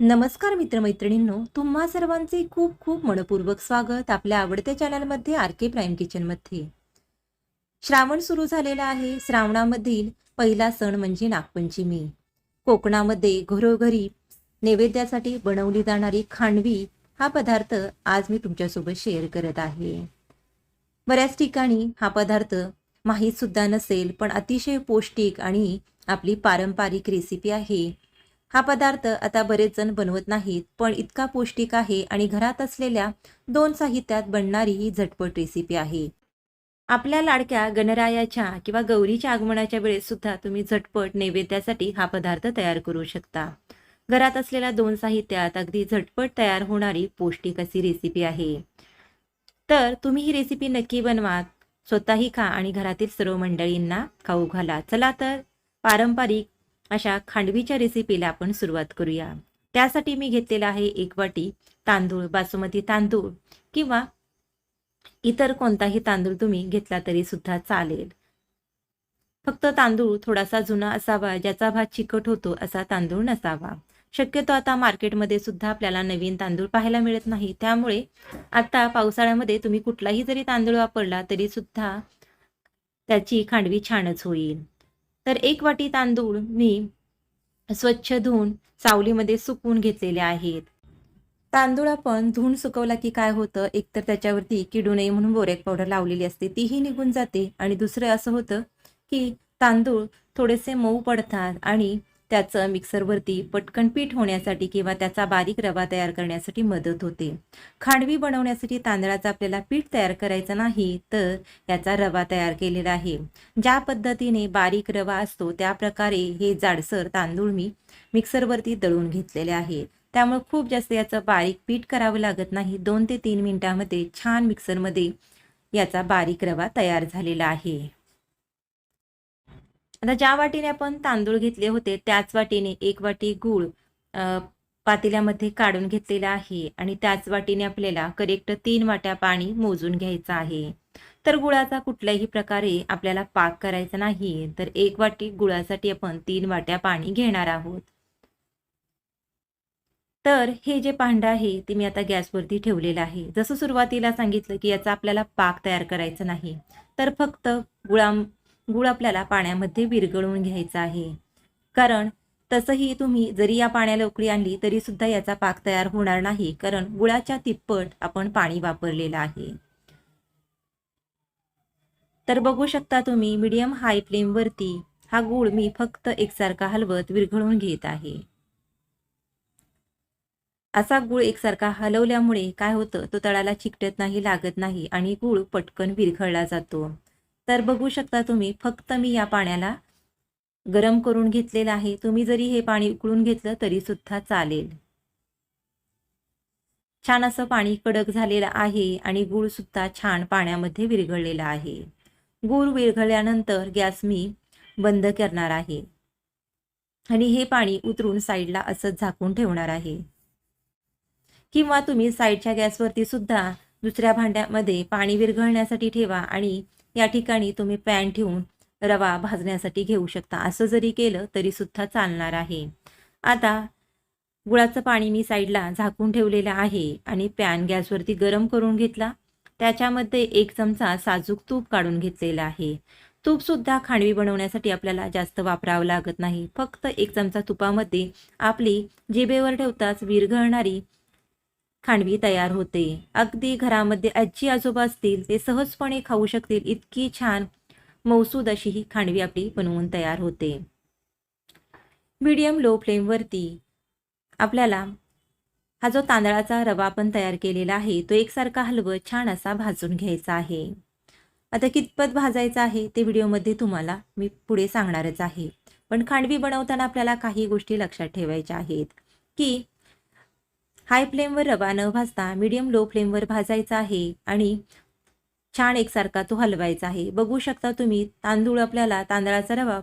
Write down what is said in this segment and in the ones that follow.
नमस्कार मित्रमैत्रिणींनो तुम्हा सर्वांचे खूप खूप मनपूर्वक स्वागत आपल्या आवडत्या चॅनलमध्ये आर के प्राईम किचनमध्ये श्रावण सुरू झालेला आहे. श्रावणामधील पहिला सण म्हणजे नागपंचमी. कोकणामध्ये घरोघरी नैवेद्यासाठी बनवली जाणारी खांडवी हा पदार्थ आज मी तुमच्यासोबत शेअर करत आहे. बऱ्याच ठिकाणी हा पदार्थ माहीत सुद्धा नसेल पण अतिशय पौष्टिक आणि आपली पारंपरिक रेसिपी आहे. हा पदार्थ आता बरेच जण बनवत नाहीत पण इतका पौष्टिक आहे आणि घरात असलेल्या दोन साहित्यात बनणारी ही झटपट रेसिपी आहे. आपल्या लाडक्या गणरायाच्या किंवा गौरीच्या आगमनाच्या वेळेस सुद्धा तुम्ही झटपट नैवेद्यासाठी हा पदार्थ तयार करू शकता. घरात असलेल्या दोन साहित्यात अगदी झटपट तयार होणारी पौष्टिक अशी रेसिपी आहे. तर तुम्ही ही रेसिपी नक्की बनवा स्वतःही खा आणि घरातील सर्व मंडळींना खाऊ घाला. चला तर पारंपरिक अशा खांडवीच्या रेसिपीला आपण सुरुवात करूया. त्यासाठी मी घेतलेला आहे एक वाटी तांदूळ बासमती तांदूळ किंवा इतर कोणताही तांदूळ तुम्ही घेतला तरी सुद्धा चालेल. फक्त तांदूळ थोडासा जुना असावा ज्याचा भात चिकट होतो असा तांदूळ नसावा. शक्यतो आता मार्केटमध्ये सुद्धा आपल्याला नवीन तांदूळ पाहायला मिळत नाही. त्यामुळे आता पावसाळ्यामध्ये तुम्ही कुठलाही जरी तांदूळ वापरला तरी सुद्धा त्याची खांडवी छानच होईल. तर एक वाटी तांदूळ मी स्वच्छ धुवून सावलीमध्ये सुकवून घेतलेले आहेत. तांदूळ आपण धुवून सुकवला की काय होतं? एकतर त्याच्यावरती किडू नये म्हणून बोरेक पावडर लावलेली असते. तीही निघून जाते. आणि दुसरं असं होतं की तांदूळ थोडेसे मऊ पडतात आणि त्याचं मिक्सरवरती पटकन पीठ होण्यासाठी किंवा त्याचा बारीक रवा तयार करण्यासाठी मदत होते. खांडवी बनवण्यासाठी तांदळाचं आपल्याला पीठ तयार करायचं नाही तर याचा रवा तयार केलेला आहे. ज्या पद्धतीने बारीक रवा असतो त्या प्रकारे हे जाडसर तांदूळ मी मिक्सरवरती दळून घेतलेले आहे. त्यामुळे खूप जास्त याचं बारीक पीठ करावं लागत नाही. दोन ते तीन मिनिटांमध्ये छान मिक्सरमध्ये याचा बारीक रवा तयार झालेला आहे. आता ज्या वाटीने आपण तांदूळ घेतले होते त्याच वाटीने एक वाटी गूळ पातेल्यामध्ये काढून घेतलेला आहे आणि त्याच वाटीने आपल्याला करेक्ट तीन वाट्या पाणी मोजून घ्यायचं आहे. तर गुळाचा कुठल्याही प्रकारे आपल्याला पाक करायचा नाही तर एक वाटी गुळासाठी आपण तीन वाट्या पाणी घेणार आहोत. तर हे जे भांडं आहे ते मी आता गॅसवरती ठेवलेलं आहे. जसं सुरुवातीला सांगितलं की याचा आपल्याला पाक तयार करायचा नाही तर फक्त गुळा गूळ आपल्याला पाण्यामध्ये विरघळवून घ्यायचा आहे. कारण तसंही तुम्ही जरी या पाण्याला उकळी आणली तरी सुद्धा याचा पाक तयार होणार नाही. कारण गुळाच्या तिप्पट आपण पाणी वापरलेलं आहे. तर बघू शकता तुम्ही मीडियम हाय फ्लेमवरती हा गूळ मी फक्त एकसारखा हलवत विरघळून घेत आहे. असा गूळ एकसारखा हलवल्यामुळे काय होतं? तो तळाला चिकटत नाही लागत नाही आणि गूळ पटकन विरघळला जातो. तर बघू शकता तुम्ही फक्त मी या पाण्याला गरम करून घेतलेलं आहे. तुम्ही जरी हे पाणी उकळून घेतलं तरी सुद्धा चालेल. छान असं पाणी कडक झालेलं आहे आणि गूळ सुद्धा छान पाण्यामध्ये विरघळलेला आहे. गूळ विरघळल्यानंतर गॅस मी बंद करणार आहे. आणि हे पाणी उतरून साईडला असंच झाकून ठेवणार आहे. किंवा तुम्ही साईडच्या गॅसवरती सुद्धा दुसऱ्या भांड्यामध्ये पाणी विरघळण्यासाठी ठेवा आणि या ठिकाणी तुम्ही पॅन ठेवून रवा भाजण्यासाठी घेऊ शकता. असं जरी केलं तरी सुद्धा चालणार आहे. आता गुळाचं पाणी मी साईडला झाकून ठेवलेलं आहे आणि पॅन गॅसवरती गरम करून घेतला. त्याच्यामध्ये एक चमचा साजूक तूप काढून घेतलेला आहे. तूपसुद्धा खांडवी बनवण्यासाठी आपल्याला जास्त वापरावं लागत नाही. फक्त एक चमचा तुपामध्ये आपली जिबेवर ठेवताच विरघळणारी खांडवी तयार होते. अगदी घरामध्ये आजी आजोबा असतील ते सहजपणे खाऊ शकतील. इतकी छान मौसूद अशी ही खांडवी आपली बनवून तयार होते. मीडियम लो फ्लेमवरती आपल्याला हा जो तांदळाचा रवा आपण तयार केलेला आहे तो एकसारखा हलवत छान असा भाजून घ्यायचा आहे. आता कितपत भाजायचं आहे ते व्हिडिओमध्ये तुम्हाला मी पुढे सांगणारच आहे. पण खांडवी बनवताना आपल्याला काही गोष्टी लक्षात ठेवायच्या आहेत. की हाय फ्लेमवर रवा न भाजता मीडियम लो फ्लेमवर भाजायचा आहे आणि छान एकसारखा तो हलवायचा आहे. बघू शकता तुम्ही तांदूळ आपल्याला तांदळाचा रवा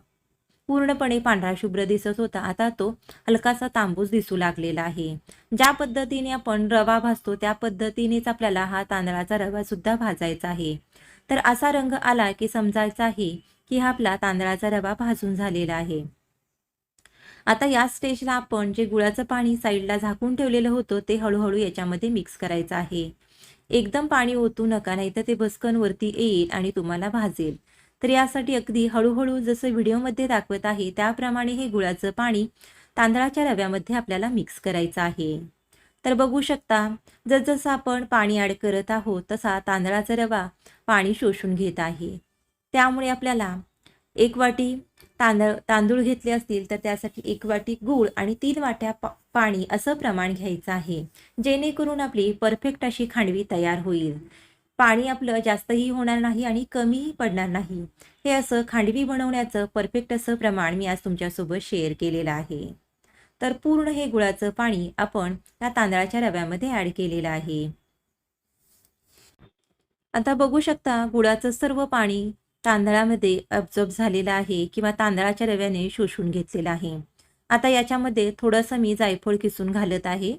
पूर्णपणे पांढरा शुभ्र दिसत होता. आता तो हलकासा तांबूस दिसू लागलेला आहे. ज्या पद्धतीने आपण रवा भाजतो त्या पद्धतीनेच आपल्याला हा तांदळाचा रवा सुद्धा भाजायचा आहे. तर असा रंग आला की समजायचा आहे की हा आपला तांदळाचा रवा भाजून झालेला आहे. आता या स्टेजला आपण जे गुळाचं पाणी साईडला झाकून ठेवलेलं होतं ते हळूहळू याच्यामध्ये मिक्स करायचं आहे. एकदम पाणी ओतू नका नाही तर ते बसकन वरती येईल आणि तुम्हाला भाजेल. तर यासाठी अगदी हळूहळू जसं व्हिडिओमध्ये दाखवत आहे त्याप्रमाणे हे गुळाचं पाणी तांदळाच्या रव्यामध्ये आपल्याला मिक्स करायचं आहे. तर बघू शकता जसजसं आपण पाणी ॲड करत आहोत तसा तांदळाचा रवा पाणी शोषून घेत आहे. त्यामुळे आपल्याला एक वाटी तांदळ तांदूळ घेतले असतील तर त्यासाठी एक वाटी गूळ आणि तीन वाट्या पा पाणी असं प्रमाण घ्यायचं आहे. जेणेकरून आपली परफेक्ट अशी खांडवी तयार होईल. पाणी आपलं जास्तही होणार नाही आणि कमीही पडणार नाही. हे असं खांडवी बनवण्याचं परफेक्ट असं प्रमाण मी आज तुमच्यासोबत शेअर केलेलं आहे. तर पूर्ण हे गुळाचं पाणी आपण या तांदळाच्या रव्यामध्ये ॲड केलेलं आहे. आता बघू शकता गुळाचं सर्व पाणी तांदळामध्ये अब्झॉर्ब झालेला आहे किंवा तांदळाच्या रव्याने शोषून घेतलेलं आहे. आता याच्यामध्ये थोडंसं मी जायफळ किसून घालत आहे.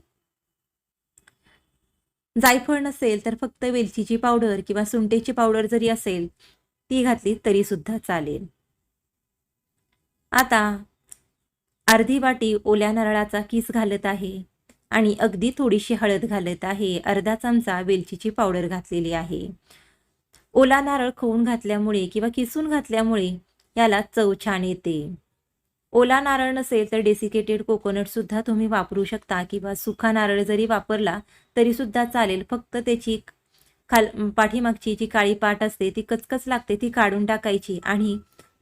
जायफळ नसेल तर फक्त वेलचीची पावडर किंवा सुंटेची पावडर जरी असेल ती घातली तरी सुद्धा चालेल. आता अर्धी वाटी ओल्या नारळाचा किस घालत आहे आणि अगदी थोडीशी हळद घालत आहे. अर्धा चमचा वेलचीची पावडर घातलेली आहे. ओला नारळ खवून घातल्यामुळे किंवा किसून घातल्यामुळे याला चव छान येते. ओला नारळ नसेल तर डेसिकेटेड कोकोनटसुद्धा तुम्ही वापरू शकता किंवा सुखा नारळ जरी वापरला तरीसुद्धा चालेल. फक्त त्याची खाल पाठीमागची जी काळी पाट असते ती कचकच लागते ती काढून टाकायची आणि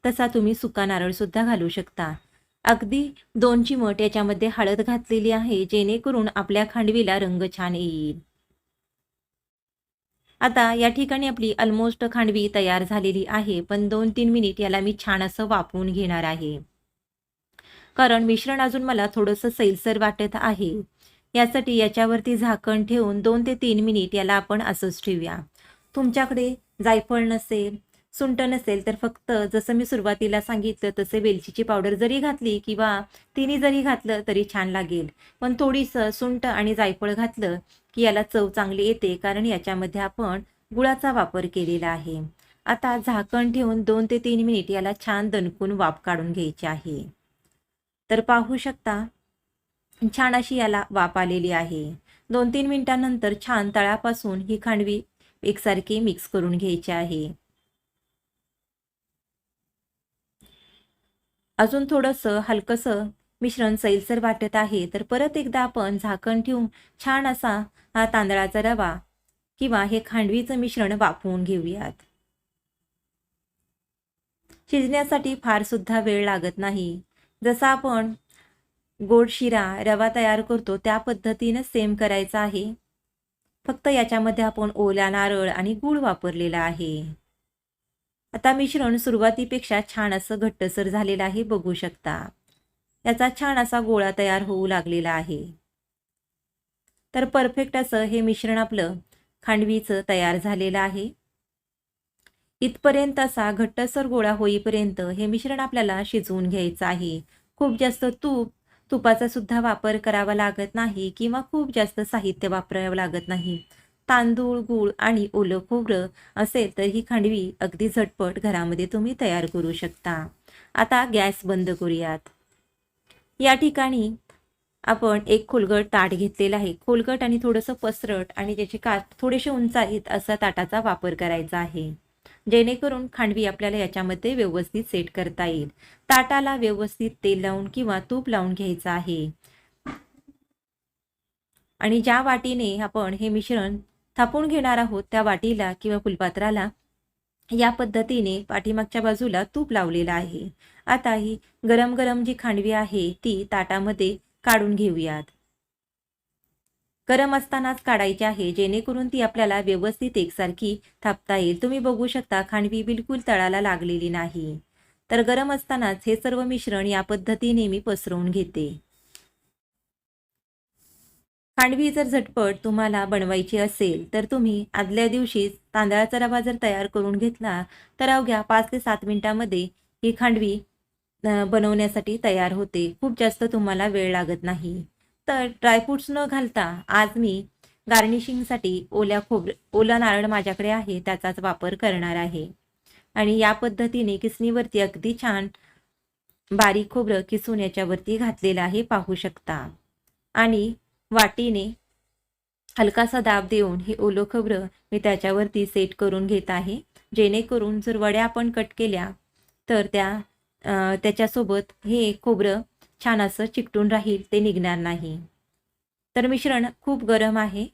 तसा तुम्ही सुका नारळसुद्धा घालू शकता. अगदी दोन चिमट याच्यामध्ये हळद घातलेली आहे जेणेकरून आपल्या खांडवीला रंग छान येईल. आता या ठिकाणी आपली ऑलमोस्ट खांडवी तयार झालेली आहे पण दोन तीन मिनिट याला मी छान असं वापरून घेणार आहे. कारण मिश्रण अजून मला थोडंसं सैलसर वाटत आहे. यासाठी याच्यावरती झाकण ठेवून दोन ते तीन मिनिट याला आपण असंच ठेवूया. तुमच्याकडे जायफळ नसेल सुंट नसेल तर फक्त जसं मी सुरुवातीला सांगितलं तसे वेलचीची पावडर जरी घातली किंवा तिने जरी घातलं तरी छान लागेल. पण थोडीसं सुंट आणि जायफळ घातलं की याला चव चांगली येते कारण याच्यामध्ये आपण गुळाचा वापर केलेला आहे. आता झाकण ठेवून दोन ते तीन मिनिट याला छान दणकून वाफ काढून घ्यायची आहे. तर पाहू शकता छान अशी याला वाफ आलेली आहे. दोन तीन मिनिटांनंतर छान तळापासून ही खांडवी एकसारखी मिक्स करून घ्यायची आहे. अजून थोडंसं हलकंसं मिश्रण सैलसर वाटत आहे तर परत एकदा आपण झाकण ठेवून छान असा हा तांदळाचा रवा किंवा हे खांडवीचं मिश्रण वाफवून घेऊयात. शिजण्यासाठी फार सुद्धा वेळ लागत नाही. जसा आपण गोड शिरा रवा तयार करतो त्या पद्धतीनं सेम करायचा आहे. फक्त याच्यामध्ये आपण ओला नारळ आणि गूळ वापरलेला आहे. आता मिश्रण सुरुवातीपेक्षा छान असं घट्टसर झालेलं आहे बघू शकता. याचा छान असा गोळा तयार होऊ लागलेला आहे. तर परफेक्ट असं हे मिश्रण आपलं खांडवीचं तयार झालेलं आहे. इथपर्यंत असा घट्टसर गोळा होईपर्यंत हे मिश्रण आपल्याला शिजवून घ्यायचं आहे. खूप जास्त तूप तुपाचा सुद्धा वापर करावा लागत नाही किंवा खूप जास्त साहित्य वापरावं लागत नाही. तांदूळ गूळ आणि ओलं खोबरं असेल तर ही खांडवी अगदी झटपट घरामध्ये तुम्ही तयार करू शकता. आता गॅस बंद करूयात. या ठिकाणी आपण एक खोलगट ताट घेतलेला आहे. खोलगट आणि थोडंसं पसरट आणि ज्याचे का थोडेसे उंच आहेत असा ताटाचा वापर करायचा आहे. जेणेकरून खांडवी आपल्याला याच्यामध्ये व्यवस्थित सेट करता येईल. ताटाला व्यवस्थित तेल लावून किंवा तूप लावून घ्यायचं आहे. आणि ज्या वाटीने आपण हे मिश्रण थापून घेणार आहोत त्या वाटीला किंवा फुलपात्राला. या पद्धतीने पाठीमागच्या बाजूला तूप लावलेलं आहे. आता ही गरम गरम जी खांडवी आहे ती ताटामध्ये काढून घेऊयात. गरम असतानाच काढायची आहे जेणेकरून ती आपल्याला व्यवस्थित एकसारखी थापता येईल. तुम्ही बघू शकता खांडवी बिलकुल तळाला लागलेली नाही. तर गरम असतानाच हे सर्व मिश्रण या पद्धतीने मी पसरवून घेते. खांडवी जर झटपट तुम्हाला बनवायची असेल तर तुम्ही आदल्या दिवशी तांदळाचा रवा जर तयार करून घेतला तर अवघ्या पाच ते सात मिनिटांमध्ये ही खांडवी बनवण्यासाठी तयार होते. खूप जास्त तुम्हाला वेळ लागत नाही. तर ड्रायफ्रूट्स न घालता आज मी गार्निशिंगसाठी ओल्या खोबर ओला नारळ माझ्याकडे आहे त्याचाच वापर करणार आहे. आणि या पद्धतीने किसणीवरती अगदी छान बारीक खोबरं किसून याच्यावरती घातलेलं आहे पाहू शकता. आणि वाटीने हलकासा दाब देऊन हे ओलं खोबरं मी त्याच्यावरती सेट करून घेत आहे. जेणेकरून जर वड्या आपण कट केल्या तर त्या त्याच्यासोबत हे खोबरं छान असं चिकटून राहील ते निघणार नाही. तर मिश्रण खूप गरम आहे.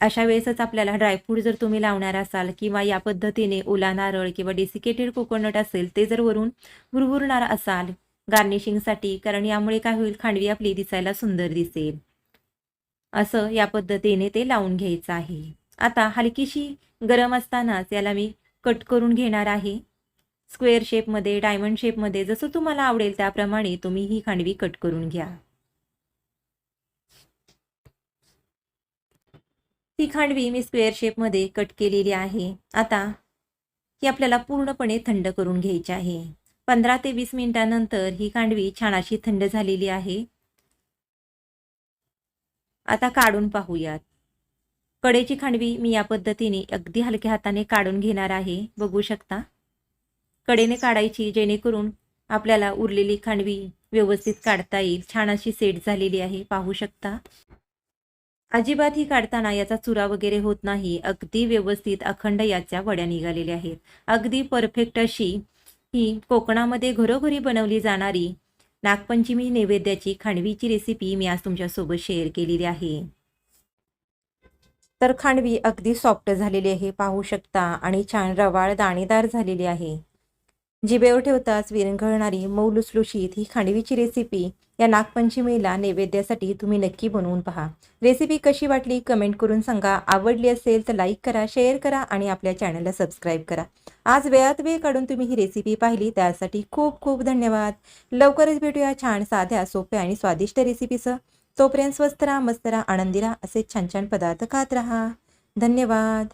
अशा वेळेसच आपल्याला ड्रायफ्रूट जर तुम्ही लावणार असाल किंवा या पद्धतीने ओला नारळ किंवा डेसिकेटेड कोकोनट असेल ते जर वरून भुरभुरणार असाल गार्निशिंगसाठी कारण यामुळे काय होईल खांडवी आपली दिसायला सुंदर दिसेल. असं या पद्धतीने ते लावून घ्यायचं आहे. आता हलकीशी गरम असतानाच याला मी कट करून घेणार आहे. स्क्वेअर शेपमध्ये डायमंड शेपमध्ये जसं तुम्हाला आवडेल त्याप्रमाणे तुम्ही ही खांडवी कट करून घ्या. ही खांडवी मी स्क्वेअर शेपमध्ये कट केलेली आहे. आता ही आपल्याला पूर्णपणे थंड करून घ्यायची आहे. पंधरा ते वीस मिनिटानंतर ही खांडवी छान अशी थंड झालेली आहे. आता काढून पाहूयात. कडेची खांडवी मी या पद्धतीने अगदी हलक्या हाताने काढून घेणार आहे. बघू शकता. कडेने काढायची जेणेकरून आपल्याला उरलेली खांडवी व्यवस्थित काढता येईल. छान अशी सेट झालेली आहे. पाहू शकता. अजिबात ही काढताना याचा चुरा वगैरे होत नाही. अगदी व्यवस्थित अखंड याच्या वड्या निघालेल्या आहेत. अगदी परफेक्ट अशी ही कोकणामध्ये घरोघरी बनवली जाणारी नागपंचमी नैवेद्याची खांडवीची रेसिपी मी आज तुमच्यासोबत शेअर केलेली आहे. तर खांडवी अगदी सॉफ्ट झालेली आहे पाहू शकता. आणि छान रवाळ दाणेदार झालेली आहे. जिबेवर ठेवताच विरंगळणारी मऊ लुसलुशीत ही खांडवीची रेसिपी या नागपंचमीला नैवेद्यासाठी तुम्ही नक्की बनवून पहा. रेसिपी कशी वाटली कमेंट करून सांगा. आवडली असेल तर लाईक करा शेअर करा आणि आपल्या चॅनलला सबस्क्राईब करा. आज वेळात वेळ काढून तुम्ही ही रेसिपी पाहिली त्यासाठी खूप खूप धन्यवाद. लवकरच भेटूया छान साध्या सोप्या आणि स्वादिष्ट रेसिपीसह तोपर्यंत स्वस्त राहा मस्त राहा आनंदी राहा. असे छान छान पदार्थ खात राहा. धन्यवाद.